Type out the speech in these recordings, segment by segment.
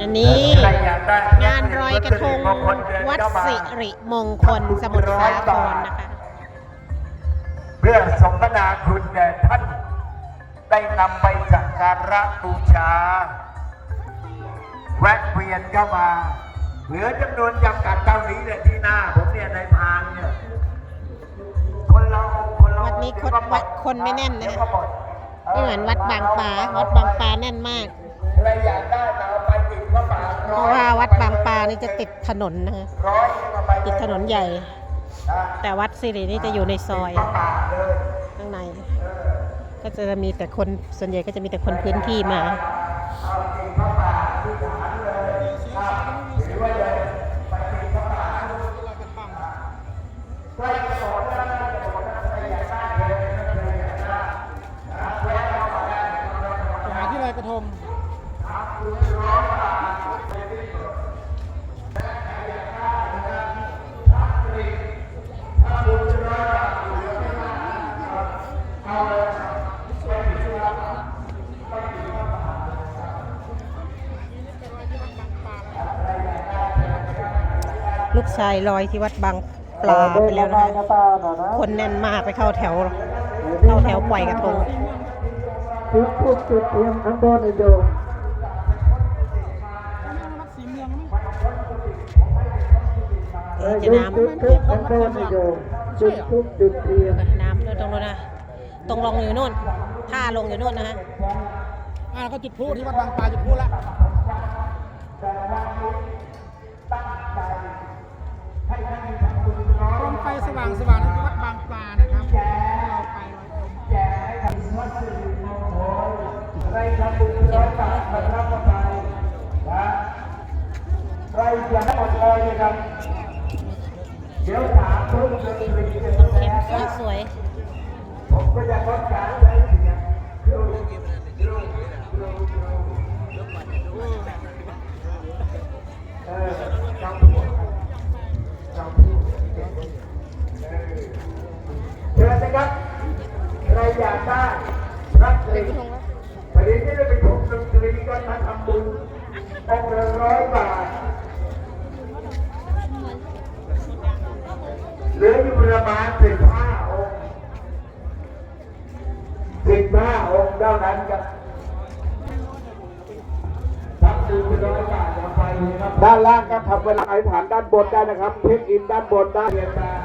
อันนี้ใครอยากได้งานรอยกระทงวัดสิริมงคลสมุทรสาครนะคะ เพื่อสมนาคุณแด่ท่าน ได้นำไปสักการะบูชา แวะเวียนเข้ามา เหลือจำนวนจำกัดเท่านี้เลยที่หน้า ผมเนี่ยในพานเนี่ยคนเราคนเราวัดนี้คนวัดคนไม่แน่นนะเดี๋ยวก็หมดไม่เหมือนวัดบางปลาวัดบางปลาแน่นมากใครอยากได้มา เพราะว่าวัดบางปานี่จะติดถนนนะคะร้อยเอาไปติดถนนใหญ่ แต่วัดสิรินี่จะอยู่ในซอยข้างใน ก็จะมีแต่คนส่วนใหญ่ก็จะมีแต่คนพื้นที่มาหาที่ลอยกระทง ลูกชายลอยที่วัดบางปลาไปแล้วนะคะคนแน่นมากไปเข้าแถว เข้าแถวปล่อยกระทงจุดทูบจุดเทียมข้างบนเลยโยมสีเมืองมั้งเอ๊ะจะน้ำจุดทูบข้างบนเลยโยมจุดทูบจุดเทียมน้ำด้วยตรงนู้นนะ ตรงลงอยู่นู่นท่าลงอยู่นู่นนะฮะอ่าก็จุดพลุที่วัดบางปลาจุดพลุละ กองไฟสว่างสว่างนั่นคือวัดบางปลานะครับเราไปลอยกระทงใครทำบุญร้อยบาทมารับประทานนะใครจะให้หมดเลยนะครับเดี๋ยวถามทุกคนเลยเข็มสวยผมก็จะต้องการใช้ องค์ละร้อยบาท เหลืออยู่ประมาณสิบห้าองค์สิบห้าองค์เท่านั้นครับทำบุญเป็นร้อยบาทเอาไปนะครับด้านล่างก็ทำเวลาอธิษฐานด้านบนได้นะครับ เช็คอินด้านบนได้เรียนมา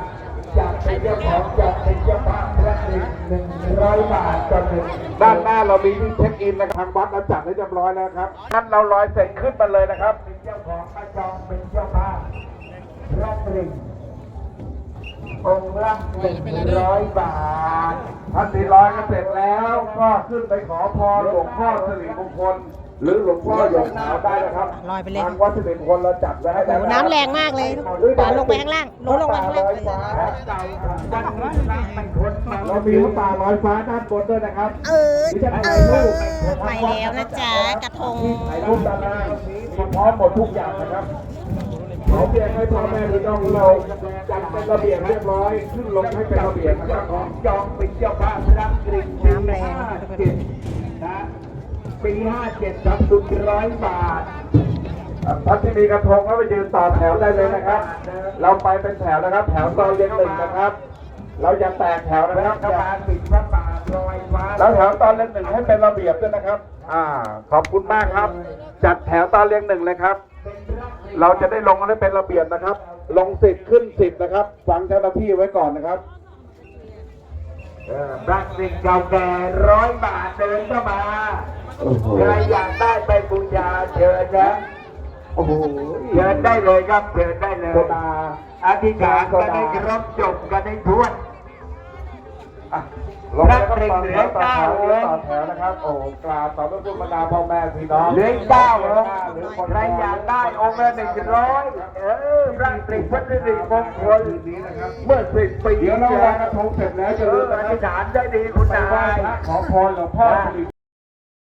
อยากเป็นเจ้าของอยากเป็นเจ้าภาพพระหนึ่งหนึ่งร้อยบาทต่อหนึ่งด้านหน้าเรามีที่เช็คอินนะครับทางวัดเราจัดให้เรียบร้อยแล้วครับงั้นเราลอยเสร็จขึ้นมาเลยนะครับ เป็นเจ้าของพระจองเป็นเจ้าภาพพระหนึ่ง องค์ละหนึ่งร้อยบาทท่านสี่ร้อยก็เสร็จแล้วก็ขึ้นไปขอพรหลวงพ่อสิริมงคล หรือหลวงพ่อหยกขาวได้นะครับลอยไปเลยทางวัดสิริมงคลเราจัดไว้ให้ๆโอ้แล้วโหน้ำแรงมากเลยปลาลงไปข้างล่างลงลงไปข้างล่างเก่าวันนี้รับเป็นคนมาเรามีพระป่าลอยฟ้าด้านบนด้วยนะครับ เออเออไปแล้วนะจ๊ะกระทงถ่ายรูปด้านล่างมีพร้อมหมดทุกอย่างนะครับ ขอเพียงให้พ่อแม่พี่น้องเราจัดเป็นระเบียบเรียบร้อย ขึ้นลงให้เป็นระเบียบนะคเจ้ารับของจองเป็นเจ้าภาพรับกริ่งน้ำแรงห้าเจ็ดนะปีห้าเจ็ดทำบุญร้อยบาทท่านที่มีกระทงก็ไปยืนต่อแถวได้เลยนะครับ เราไปเป็นแถวนะครับ แถวตอนเรียนหนึ่งนะครับ เราจะแตกแถวนะครับเข้ามาปิดพระบาทลอยฟ้าแล้วแถวตอนเรียนหนึ่งให้เป็นระเบียบด้วยนะครับ อ่า ขอบคุณมากครับ จัดแถวตอนเรียนหนึ่งเลยครับ เราจะได้ลงให้เป็นระเบียบนะครับ ลงสิบขึ้นสิบนะครับ ฟังเจ้าหน้าที่ไว้ก่อนนะครับเออพระกริ่งเก่าแก่ร้อยบาทเดินเข้ามาโอ้โหใครอยากได้ไปบูชาเชิญนะโอ้โหเชิญได้เลยครับเชิญได้เลยโซดาอธิษฐานกันให้ครบจบกันให้ท้วน อะลงแล้วก็ต่อแถวต่อแถวต่อแถวนะครับ โอ้กราบต่อพระคุณบรรดาพ่อแม่พี่น้องเหลืออีกเก้าองค์หรือคนใครอยากได้องค์ละหนึ่งร้อยเออพระกริ่งพระสิริมงคลนี้นะครับเมื่อสิบปีเดี๋ยวเราลอยกระทงเสร็จแล้วจะเอลือมนะอครัธิบษฐานได้ดีคุณไปนาไหว้ยพระขอพรหลวงพ่อสิริ